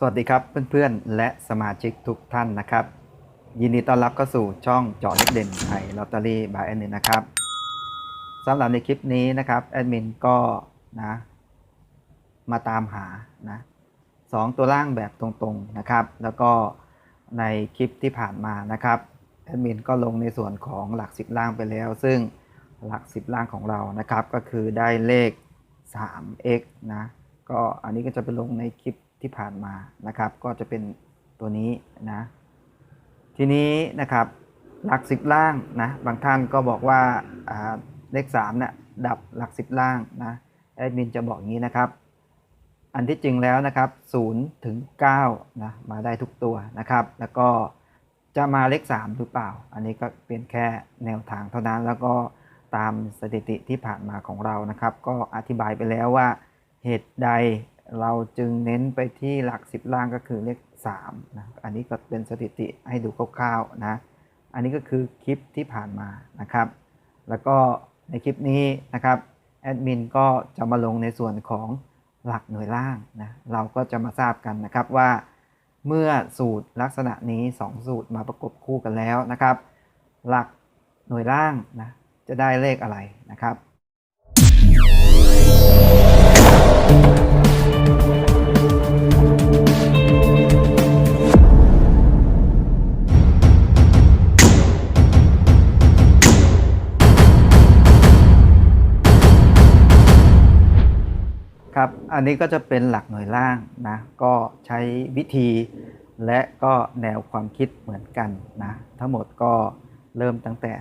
สวัสดีครับเพื่อนๆ และสมาชิกทุกท่านนะครับ ยินดีต้อนรับเข้าสู่ช่องเจาะเลขเด่นไทยลอตเตอรี่บายแอดมินนะครับสำหรับในคลิปนี้นะครับแอดมินก็นะมาตามหานะสองตัวล่างแบบตรงๆนะครับ แล้วก็ในคลิปที่ผ่านมานะครับแอดมินก็ลงในส่วนของหลัก 10 ล่างไปแล้ว ซึ่งหลัก 10 ล่างของเรานะครับ ก็คือได้เลข 3x นะก็อันนี้ก็จะไปลงในคลิป ที่ผ่านมานะครับ ก็จะเป็นตัวนี้นะ ทีนี้นะครับหลัก10ล่างนะบางท่านก็บอกว่าเลข3เนี่ยดับหลัก10ล่างนะแอดมินจะบอกอย่างนี้นะครับ อันที่จริงแล้วนะครับ0ถึง9นะมาได้ทุกตัวนะครับ แล้วก็จะมาเลข 3 หรือเปล่า อันนี้ก็เป็นแค่แนวทางเท่านั้นแล้วก็ตามสถิติที่ผ่านมาของเรานะครับ ก็อธิบายไปแล้วว่าเหตุใด เราจึงเน้นไปที่หลัก 10 ล่างก็คือเลข3นะอันนี้ก็เป็นสถิติให้ดูคร่าวๆนะอันนี้ก็คือคลิปที่ผ่านมานะครับ แล้วก็ในคลิปนี้นะครับแอดมินก็จะมาลงในส่วนของหลักหน่วยล่างนะเราก็จะมาทราบกันนะครับว่าเมื่อสูตรลักษณะนี้ 2 สูตรมาประกบคู่กันแล้วนะครับ หลักหน่วยล่างนะจะได้เลขอะไรนะครับ อันนี้ก็จะเป็นหลักหน่วยล่างนะก็ใช้วิธีและก็แนวความคิดเหมือนกันนะทั้งหมดก็เริ่มตั้งแต่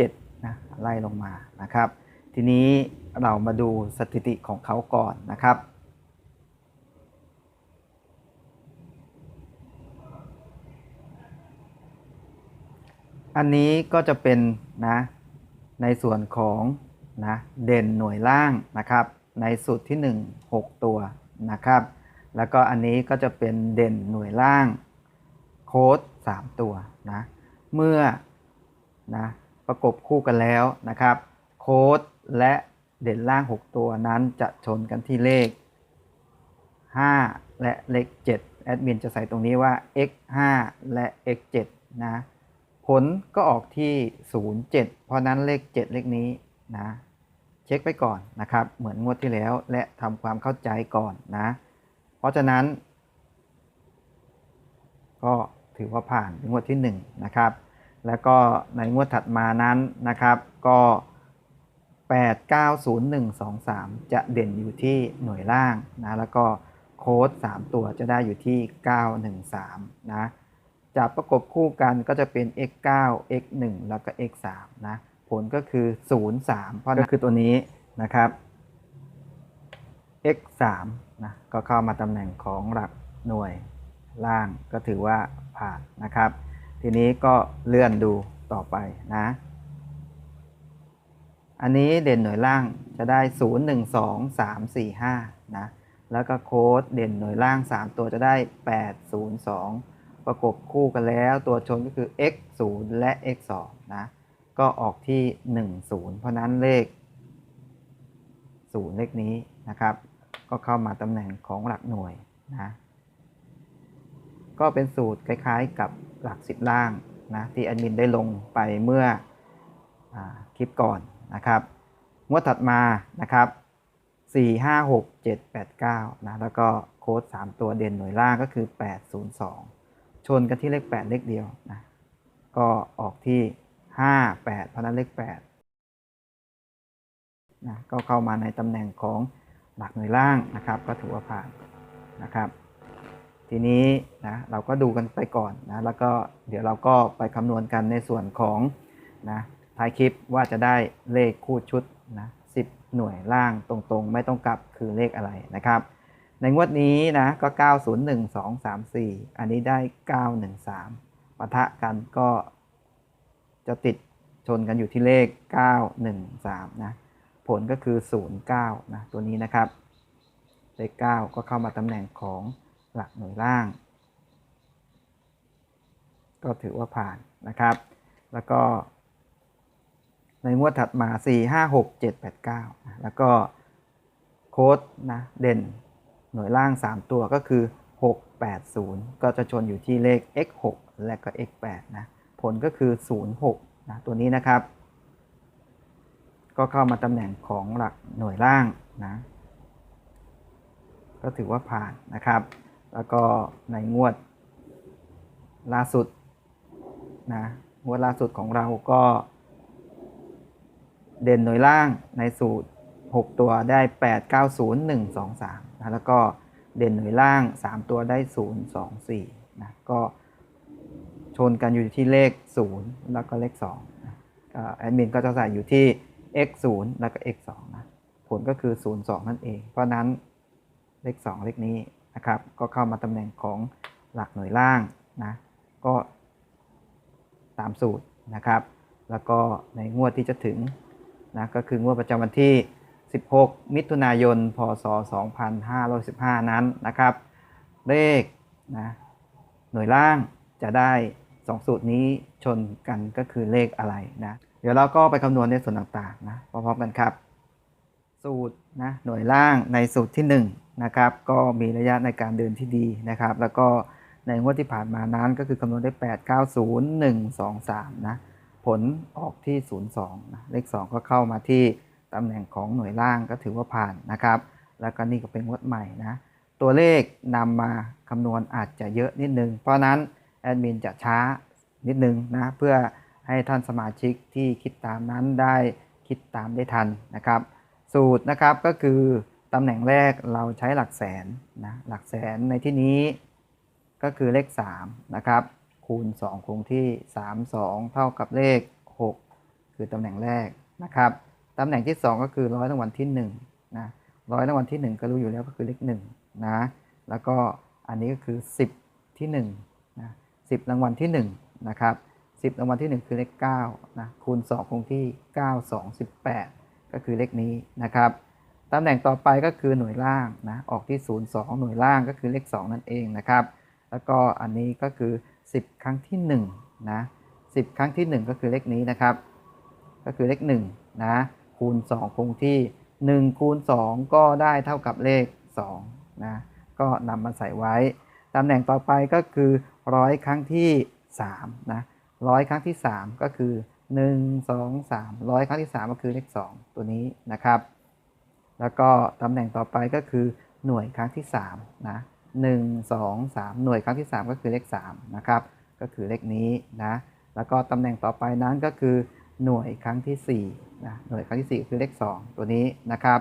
07นะไล่ลงมานะครับ ทีนี้เรามาดูสถิติของเขาก่อนนะครับ อันนี้ก็จะเป็นนะในส่วนของนะเด่นหน่วยล่างนะครับ ในสูตรที่ 1 6 ตัวนะครับ แล้วก็อันนี้ก็จะเป็นเด่นหน่วยล่างโค้ด 3 ตัวนะ เมื่อนะประกบคู่กันแล้วนะครับ โค้ดและเด่นล่าง 6 ตัวนั้นจะชนกันที่เลข 5 และเลข 7 แอดมินจะใส่ตรงนี้ว่า x 5และ x 7นะ ผลก็ออกที่ 07 เพราะนั้นเลข 7 เลขนี้นะ เช็คไปก่อนนะครับ เหมือนงวดที่แล้วและทำความเข้าใจก่อนนะ เพราะฉะนั้น ก็ถือว่าผ่านงวดที่1นะครับแล้วก็ในงวดถัดมานั้นนะครับ ก็ 8 9 0 1 2 3 จะเด่นอยู่ที่หน่วยล่างนะแล้วก็โค้ด 3 ตัวจะได้อยู่ที่ 913 นะจะประกบคู่กันก็จะเป็น x 9 x 1 แล้วก็ x 3 นะ ผลก็คือ 0 3 เพราะนั่นคือตัวนี้นะครับ x 3นะก็เข้ามาตำแหน่งของหลักหน่วยล่างก็ถือว่าผ่านนะครับ ทีนี้ก็เลื่อนดูต่อไปนะ อันนี้เด่นหน่วยล่างจะได้ 0 1 2 3 4 5นะแล้วก็โค้ดเด่นหน่วยล่าง 3 ตัวจะได้ 8 0 2 ประกบคู่กันแล้วตัวชนก็คือ x 0และ x 2นะ ก็ออกที่ 1 0 เพราะนั้นเลข 0 เลขนี้นะครับ ก็เข้ามาตำแหน่งของหลักหน่วยนะก็เป็นสูตรคล้ายๆกับหลัก10ล่างนะที่แอดมินได้ลงไปเมื่ออคลิปก่อนนะครับงวดถัดมานะครับ 4 5 6 7 8 9นะแล้วก็โค้ด 3 ตัวเด่นหน่วยล่างก็คือ 802 ชนกันที่เลข 8 เลขเดียวนะก็ออกที่ 5 8 เพราะนั้นเลข8นะก็เข้ามาในตำแหน่งของหลักหน่วยล่างนะครับ ก็ถือว่าผ่านนะครับ ทีนี้นะเราก็ดูกันไปก่อนนะแล้วก็เดี๋ยวเราก็ไปคำนวณกันในส่วนของนะท้ายคลิปว่าจะได้เลขคู่ชุดนะ10 หน่วยล่างตรงๆ ไม่ต้องกลับคือเลขอะไรนะครับ ในงวดนี้นะก็ 901 2 3 4 อันนี้ได้ 913ปะทะกันก็ จะติดชนกันอยู่ที่เลข 913 นะ ผลก็คือ 09 นะ ตัวนี้นะครับ เลข 9 ก็เข้ามาตำแหน่งของหลักหน่วยล่าง ก็ถือว่าผ่านนะครับ แล้วก็ ในงวดถัดมา 4 5 6 7 8 9นะแล้วก็โค้ดนะ เด่นหน่วยล่าง 3 ตัวก็คือ 680 ก็จะชนอยู่ที่เลข x 6 และก็ x 8 นะ ผลก็คือ 06นะตัวนี้นะครับ ก็เข้ามาตำแหน่งของหลักหน่วยล่างนะก็ถือว่าผ่านนะครับ แล้วก็ในงวดล่าสุดนะงวดล่าสุดของเราก็ เด่นหน่วยล่างในสูตร 6 ตัวได้ 8 9 0 1 2 3นะแล้วก็เด่นหน่วยล่าง 3 ตัวได้ 0 2 4นะก็ ชนกันอยู่ที่เลข 0 แล้วก็เลข2นะก็แอดมินก็จะใส่อยู่ที่ x 0แล้วก็ x 2นะผลก็คือ 0 2 นั่นเอง เพราะนั้นเลข 2 เลขนี้นะครับ ก็เข้ามาตำแหน่งของหลักหน่วยล่างนะก็ตามสูตรนะครับ แล้วก็ในงวดที่จะถึงนะก็คืองวดประจำวันที่ 16 มิถุนายน พศ 2515 นั้นนะครับ เลขนะหน่วยล่างจะได้ 2สูตรนี้ชนกันก็คือเลขอะไรนะ เดี๋ยวเราก็ไปคำนวณในส่วนต่างๆนะพร้อมๆกันครับ สูตรนะหน่วยล่างในสูตรที่1นะครับก็มีระยะในการเดินที่ดีนะครับ แล้วก็ในงวดที่ผ่านมานั้นก็คือคำนวณได้ 8 9 0 1 2 3นะผลออกที่ 02นะเลข 2 ก็เข้ามาที่ตำแหน่งของหน่วยล่างก็ถือว่าผ่านนะครับ แล้วก็นี่ก็เป็นงวดใหม่นะตัวเลขนำมาคำนวณอาจจะเยอะนิดนึง เพราะนั้น แอดมินจะช้านิดนึงนะเพื่อให้ท่านสมาชิกที่คิดตามนั้นได้คิดตามได้ทันนะครับ สูตรนะครับก็คือตำแหน่งแรกเราใช้หลักแสนนะหลักแสนในที่นี้ก็คือเลข3นะครับคูณ 2 คงที่ 3 2 เท่ากับเลข 6 คือตำแหน่งแรกนะครับตำแหน่งที่ 2 ก็คือร้อยรางวัลที่1นะร้อยรางวัลที่ 1 ก็รู้อยู่แล้วก็คือเลข1นะแล้วก็อันนี้ก็คือ 10 ที่1นะ 10 รางวัลที่1นะครับ10 รางวัลที่ 1 คือเลข9นะคูณ 2 คงที่ 9 2 18 ก็คือเลขนี้นะครับตำแหน่งต่อไปก็คือหน่วยล่างนะออกที่ 0 2 หน่วยล่างก็คือเลข 2 นั่นเองนะครับแล้วก็อันนี้ก็คือ 10 ครั้งที่1นะ10 ครั้งที่ 1 ก็คือเลขนี้นะครับ ก็คือเลข1นะคูณ 2 คงที่ 1 คูณ 2 ก็ได้เท่ากับเลข2นะก็นำมาใส่ไว้ตำแหน่งต่อไปก็คือ ร้อยครั้งที่3นะร้อยครั้งที่ 3 ก็คือ 1 2 3ร้อยครั้งที่ 3 ก็คือเลข 2 ตัวนี้นะครับ แล้วก็ตำแหน่งต่อไปก็คือหน่วยครั้งที่3นะ1 2 3 หน่วยครั้งที่ 3 ก็คือเลข3นะครับก็คือเลขนี้นะแล้วก็ตำแหน่งต่อไปนั้นก็คือหน่วยครั้งที่4นะหน่วยครั้งที่ 4 คือเลข 2 ตัวนี้นะครับ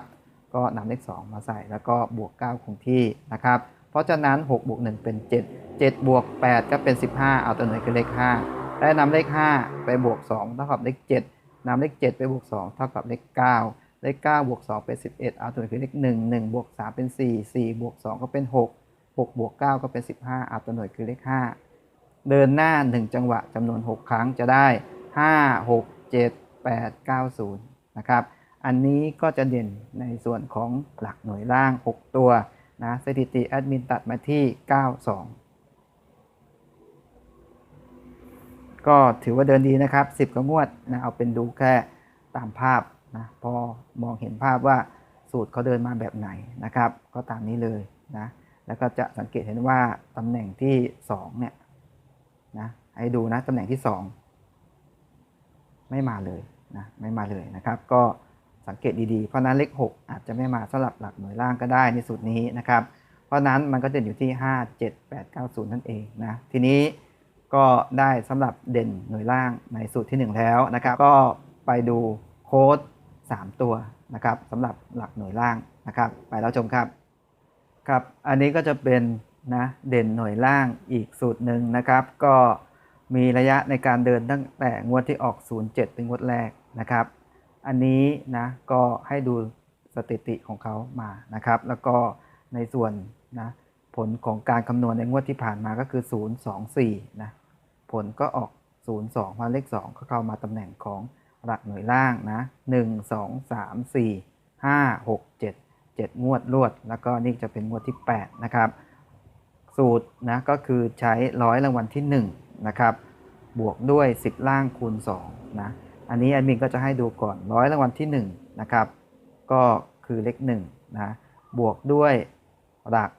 ก็นำเลข 2 มาใส่แล้วก็บวก 9 คงที่นะครับ เพราะฉะนั้น6บวก1เป็น 7 7บวก8ก็เป็น 15 เอาตัวหน่วยคือเลข5ได้นำเลข 5 ไปบวก2เท่ากับเลข 7นำเลข 7 ไปบวก 2 เท่ากับเลข 9 เลข 9 บวก 2 เป็น 11 เอาตัวหน่วยคือเลข 1 1 บวก 3 เป็น 4 4 บวก 2 ก็เป็น 6 6 บวก 9 ก็เป็น 15 เอาตัวหน่วยคือเลข 5 เดินหน้า 1 จังหวะจำนวน 6 ครั้งจะได้ 5 6 7 8 9 0 นะครับ อันนี้ก็จะเด่นในส่วนของหลักหน่วยล่าง 6 ตัว นะสถิติแอดมินตัดมาที่ 92 ก็ถือว่าเดินดีนะครับ 10 กว่างวดนะเอาเป็นดูแค่ตามภาพนะพอมองเห็นภาพว่าสูตรเขาเดินมาแบบไหนนะครับ ก็ตามนี้เลยนะแล้วก็จะสังเกตเห็นว่าตำแหน่งที่ 2 เนี่ยนะให้ดูนะตำแหน่งที่ 2 ไม่มาเลยนะไม่มาเลยนะครับ ก็ สังเกตดีๆ เพราะนั้นเลข 6 อาจจะไม่มาสำหรับหลักหน่วยล่างก็ได้ในสูตรนี้นะครับ เพราะนั้นมันก็เด่นอยู่ที่ 5 7 8 9 0 นั่นเองนะ ทีนี้ก็ได้สำหรับเด่นหน่วยล่างในสูตรที่ 1 แล้วนะครับ ก็ไปดูโค้ด 3 ตัวนะครับสำหรับหลักหน่วยล่างนะครับ ไปแล้วชมครับครับ อันนี้ก็จะเป็นนะเด่นหน่วยล่างอีกสูตรหนึ่งนะครับ ก็มีระยะในการเดินตั้งแต่งวดที่ออก 07 เป็นงวดแรกนะครับ อันนี้นะก็ให้ดูสถิติของเขามานะครับ แล้วก็ในส่วนนะผลของการคำนวณในงวดที่ผ่านมาก็คือ 024นะผลก็ออก 02มาเลข 2 ก็เข้ามาตำแหน่งของหลักหน่วยล่างนะ 1 2 3 4 5 6 7 7 งวดรวด แล้วก็นี่จะเป็นงวดที่ 8 นะครับ สูตรนะก็คือใช้ร้อยรางวัลที่ 1 นะครับ บวกด้วย 10 ล่างคูณ2นะ อันนี้แอดมินก็จะให้ดูก่อนร้อยรางวัลที่1นะครับก็คือเลข1นะบวกด้วยหลัก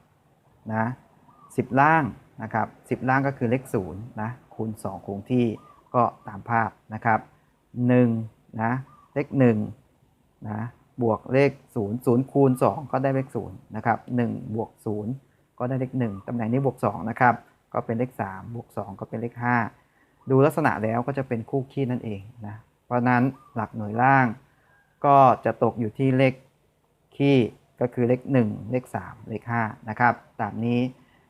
นะ10ล่างนะครับ10ล่างก็คือเลข0นะคูณ 2 คงที่ก็ตามภาพนะครับ1นะเลข1นะบวกเลข 0 0 คูณ 2 ก็ได้เลข0นะครับ1บวก 0 ก็ได้เลข 1ตำแหน่งนี้บวก2นะครับก็เป็นเลข 3 บวก 2 ก็เป็นเลข 5 ดูลักษณะแล้วก็จะเป็นคู่คี่นั่นเองนะ ราะฉะนั้นหลักหน่วยล่าง ก็จะตกอยู่ที่เลขคี่ก็คือเลข 1 เลข 3 เลข5นะครับตามนี้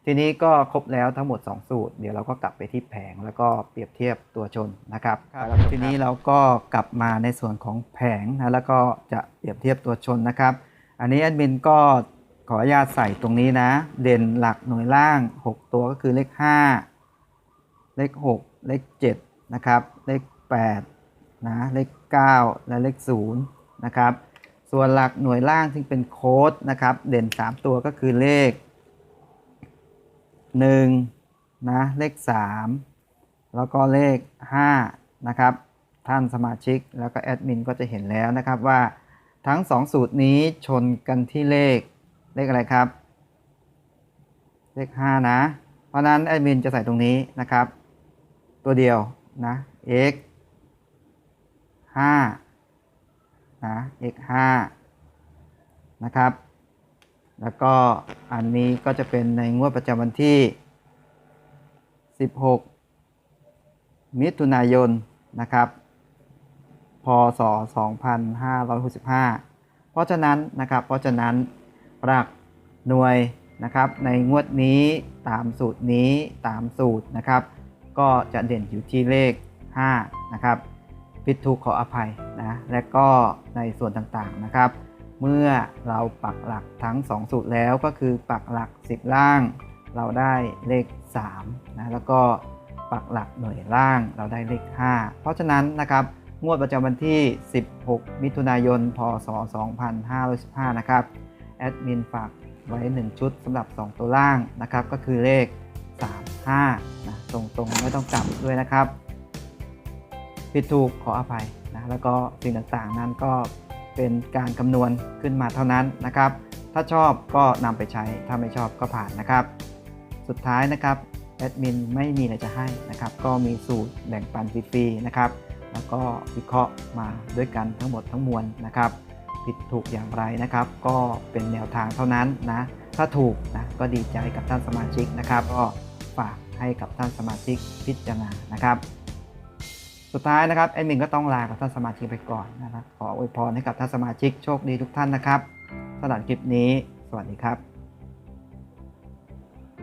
ทีนี้ก็ครบแล้วทั้งหมด 2 สูตร เดี๋ยวเราก็กลับไปที่แผงแล้วก็เปรียบเทียบตัวชนนะครับทีนี้เราก็กลับมาในส่วนของแผงนะแล้วก็จะเปรียบเทียบตัวชนนะครับ อันนี้แอดมินก็ขออนุญาตใส่ตรงนี้นะ เด่นหลักหน่วยล่าง 6 ตัวก็คือเลข 5 เลข 6 เลข7นะครับเลข 8 นะเลข 9 และเลข0นะครับส่วนหลักหน่วยล่างที่เป็นโค้ดนะครับเด่น 3 ตัวก็คือเลข1นะเลข 3 แล้วก็เลข5นะครับท่านสมาชิกแล้วก็แอดมินก็จะเห็นแล้วนะครับว่าทั้ง 2 สูตรนี้ชนกันที่เลขเลขอะไรครับ เลข 5 นะ เพราะฉะนั้นแอดมินจะใส่ตรงนี้นะครับ ตัวเดียวนะ x 5นะ x 5นะครับ แล้วก็อันนี้ก็จะเป็นในงวดประจำวันที่ 16 มิถุนายนนะครับ พศ 2565 เพราะฉะนั้นนะครับ เพราะฉะนั้นหลักหน่วยนะครับ ในงวดนี้ตามสูตรนี้ตามสูตรนะครับ ก็จะเด่นอยู่ที่เลข 5 นะครับ ผิดถูกขออภัยนะและก็ในส่วนต่างๆนะครับ เมื่อเราปักหลักทั้ง 2 สูตรแล้วก็คือปักหลัก 10 ล่าง เราได้เลข3นะแล้วก็ปักหลักหน่วยล่างเราได้เลข 5 เพราะฉะนั้นนะครับงวดประจำวันที่ 16 มิถุนายน พศ 2515 นะครับแอดมินฝากไว้ 1 ชุดสำหรับ 2 ตัวล่างนะครับ ก็คือเลข 3 5นะตรงๆ ไม่ต้องกลับด้วยนะครับ ผิดถูกขออภัยนะแล้วก็สิ่งต่างๆ นั้นก็เป็นการคำนวณขึ้นมาเท่านั้นนะครับ ถ้าชอบก็นำไปใช้ ถ้าไม่ชอบก็ผ่านนะครับ สุดท้ายนะครับแอดมินไม่มีอะไรจะให้นะครับ ก็มีสูตรแบ่งปันฟรีๆนะครับ แล้วก็วิเคราะห์มาด้วยกันทั้งหมดทั้งมวลนะครับ ผิดถูกอย่างไรนะครับ ก็เป็นแนวทางเท่านั้นนะ ถ้าถูกนะก็ดีใจกับท่านสมาชิกนะครับ ก็ฝากให้กับท่านสมาชิกพิจารณานะครับ สุดท้ายนะครับแอดมินก็ต้องลากับท่านสมาชิกไปก่อนนะครับ ขออวยพรให้กับท่านสมาชิกโชคดีทุกท่านนะครับสำหรับคลิปนี้ สวัสดีครับ